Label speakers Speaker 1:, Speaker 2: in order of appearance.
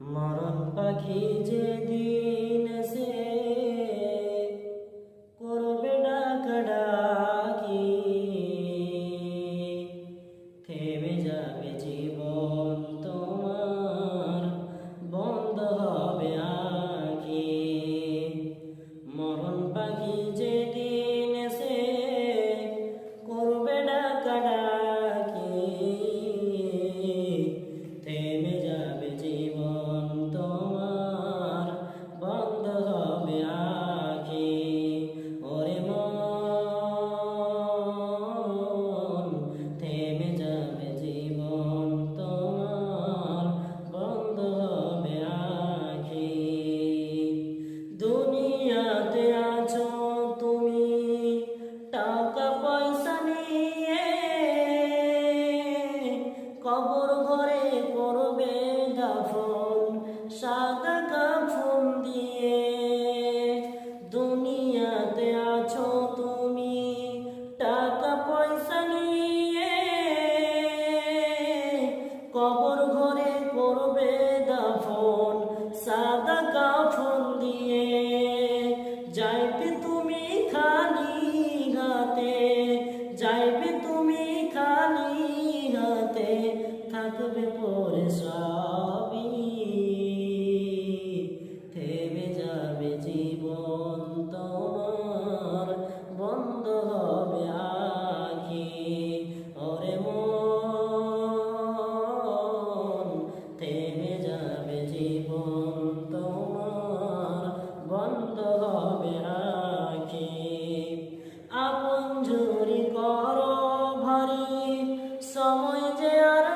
Speaker 1: मरण पखी जे दिन से কবর ঘরে করবে দাফন, সাদা কাফন দিয়ে। যাইবে তুমি খালি হাতে, যাইবে তুমি খালি হাতে, থাকবে পরে সব। Jai